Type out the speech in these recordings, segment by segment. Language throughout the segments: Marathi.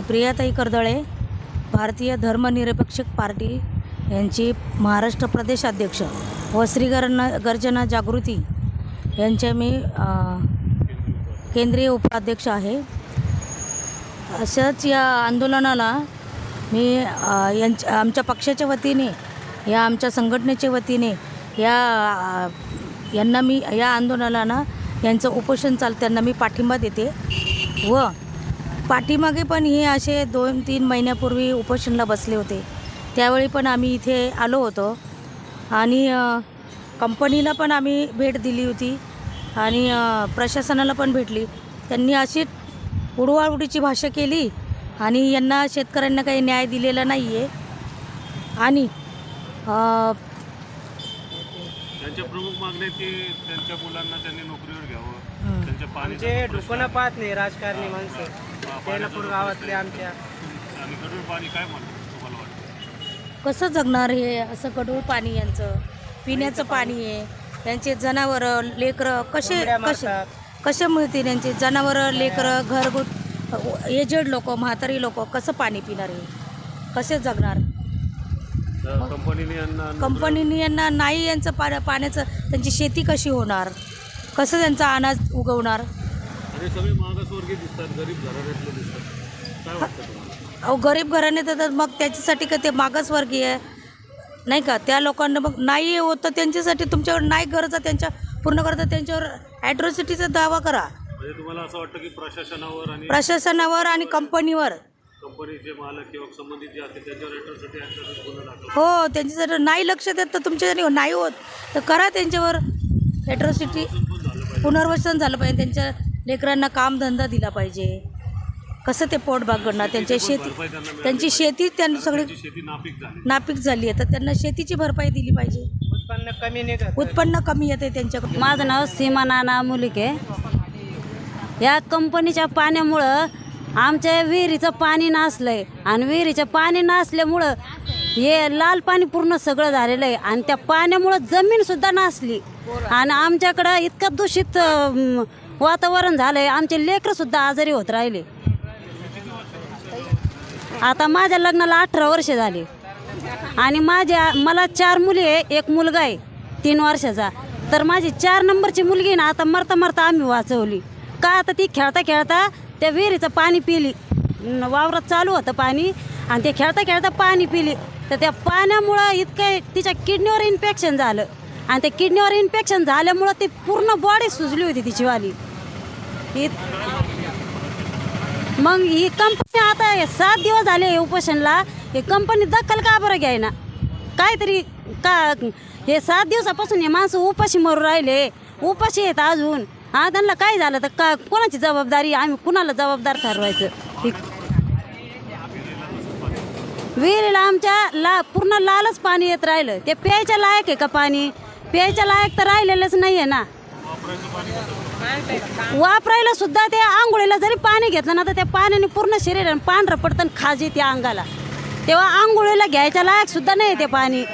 प्रियाताई कर्दळे भारतीय धर्मनिरपेक्ष पार्टी यांची महाराष्ट्र प्रदेश अध्यक्ष व श्रीगर्ना गर्जना जागृती यांचे मी केंद्रीय उपाध्यक्ष आहे. अशाच या आंदोलनाला मी यांच्या आमच्या पक्षाच्या वतीने या आमच्या संघटनेच्या वतीने या यांना मी या आंदोलनाला यांचं उपोषण चाल त्यांना मी पाठिंबा देते व पाठीमागे पण हे असे दोन तीन महिन्यापूर्वी उपोषणला बसले होते. त्यावेळी पण आम्ही इथे आलो होतो. आणि कंपनीला पण आम्ही भेट दिली होती. आणि प्रशासनाला पण भेटली. त्यांनी अशी उडवाउडीची भाषा केली आणि यांना शेतकऱ्यांना काही न्याय दिलेला नाही आहे आणि अ, त्यांच्या प्रमुख मागण्या आहेत की त्यांच्या मुलांना त्यांनी नोकरीवर घ्यावं. त्यांच्या पाणी पाहत नाही राजकारणी माणसं. तेलापूर गावातले आमच्या. आणि गढूळ पाणी काय म्हणतात तुम्हाला वाटतं? कसं जगणार हे? असं गढूळ पाणी यांचं पिण्याचं पाणी आहे. यांचे जनावरं लेकरं कसे कोंबड्या कसे मारतात. कसे मिळतील यांचे? जनावरं लेकरं घरगुत एजेड लोक म्हातारी लोक कसं पाणी पिणार हे? कसे जगणार? तर कंपनीने यांना कंपनीने यांना नाही यांचं पा पाण्याचं त्यांची शेती कशी होणार? कसं त्यांचा अनाज उगवणार? सगळे मागासवर्गीय दिसतात गरीब घराण्यातले दिसतात. काय वाटतं तुम्हाला? अहो गरीब घराने तर मग त्याच्यासाठी का ते मागासवर्गीय नाही का? त्या लोकांना मग नाही होत तर त्यांच्यासाठी तुमच्यावर नाही गरज आहे त्यांच्या पूर्ण करता त्यांच्यावर ॲट्रॉसिटीचा दावा करा. म्हणजे तुम्हाला असं वाटतं की प्रशासनावर आणि प्रशासनावर आणि कंपनीवर. कंपनीचे मालक किंवा संबंधित जे असतील त्यांच्यावर गुन्हा दाखल हो त्यांच्यासाठी नाही लक्ष देत तर तुमच्यासाठी नाही होत. तर करा त्यांच्यावर ॲट्रॉसिटी पुनर्वसन झालं पाहिजे. त्यांच्या लेकरांना कामधंदा दिला पाहिजे. कसं ते पोट भागणार? त्यांच्या शेती त्यांची शेती त्यांनी सगळी त्यांची शेती नापीक झाली. नापीक झाली आहे. तर त्यांना शेतीची भरपाई दिली पाहिजे. उत्पन्न कमी उत्पन्न कमी येते त्यांच्याकडून. माझं नाव सीमा नाना मुलिके या कंपनीच्या पाण्यामुळं आमच्या विहिरीचं पाणी नासलंय. आणि विहिरीचं पाणी नासल्यामुळं हे लाल पाणी पूर्ण सगळं झालेलं आहे. आणि त्या पाण्यामुळं जमीनसुद्धा नासली. आणि आमच्याकडं इतकं दूषित वातावरण झालं आहे आमचे लेकरंसुद्धा आजारी होत राहिले. आता माझ्या लग्नाला अठरा वर्ष झाली. आणि माझ्या मला चार मुली आहे. एक मुलगा आहे तीन वर्षाचा. तर माझी चार नंबरची मुलगी ना आता मरता मरता आम्ही वाचवली. का आता ती खेळता खेळता त्या विहिरीचं पाणी पिली. वावरात चालू होतं पाणी. आणि ते खेळता खेळता पाणी पिली. तर त्या पाण्यामुळं इतकं तिच्या किडनीवर इन्फेक्शन झालं. आणि त्या किडनीवर इन्फेक्शन झाल्यामुळं ती पूर्ण बॉडी सुजली होती तिचीवाली इत मग ही कंपनी आता हे सात दिवस झाले हे उपोषणला. हे कंपनी दखल का बरं घ्याय ना काहीतरी का हे सात दिवसापासून हे माणसं उपाशी मरू राहिले. उपाशी आहेत अजून. हा त्यांना काय झालं तर का कोणाची जबाबदारी? आम्ही कुणाला जबाबदार ठरवायचं? विहिरीला आमच्या ला पूर्ण लालच पाणी येत राहिलं. ते प्यायच्या लायक आहे का पाणी? प्यायच्या लायक तर राहिलेलंच नाही आहे ना. वापरायला सुद्धा त्या आंघोळीला जरी पाणी घेतलं ना तर त्या पाण्याने पूर्ण शरीर पांढरं पडतं आणि खाज येते अंगाला. तेव्हा आंघोळीला घ्यायच्या लायक सुद्धा नाही ते पाणी.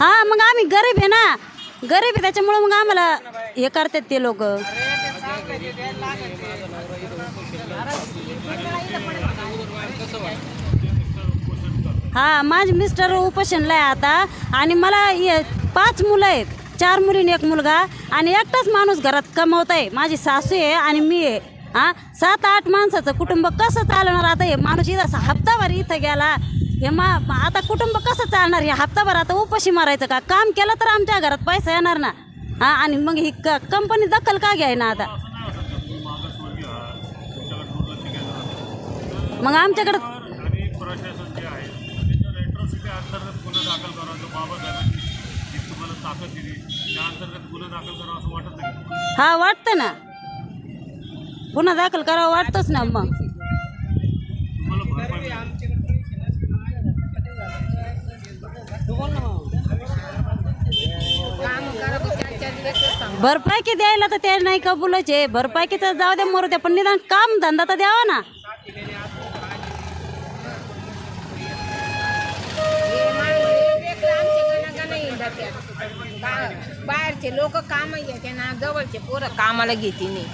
हा मग आम्ही गरीब आहे ना. गरीब आहे त्याच्यामुळं मग आम्हाला हे करतात ते लोक. हा माझे मिस्टर उपोषणला आहे आता. आणि मला हे पाच मुलं आहेत. चार मुलीने एक मुलगा आणि एकटाच माणूस घरात कमवत आहे. माझी सासू आहे आणि मी आहे. हा सात आठ माणसाचं कुटुंब कसं चालवणार आता हे माणूस इथं असा हप्ताभर इथं गेला. हे मा आता कुटुंब कसं चालणार? हे हप्ताभर आता उपाशी मारायचं का? काम केलं तर आमच्या घरात पैसा येणार ना? हा आणि मग ही क कंपनी दखल का घ्यायना आता? मग आमच्याकडं आणि प्रशासन जे आहे त्याच्या रेट्रोसिटी अंतर्गत गुन्हा दाखल करावा जो बाबासाहेबांनी जी तुम्हाला ताकद दिली. त्या अंतर्गत गुन्हा दाखल करावा असं वाटत नाही. हा वाटतं ना. पुन्हा दाखल करावं वाटतंच ना मग. तुम्हाला भरपाई मिळेल. भरपाई द्यायला तर ते नाही कबूलच आहे. भरपाईचं जाऊ द्या मरू द्या पण निदान काम धंदा तर द्यावा ना. बाहेर लोक काम घेते ना जवळचे पोरं कामाला घेते नाही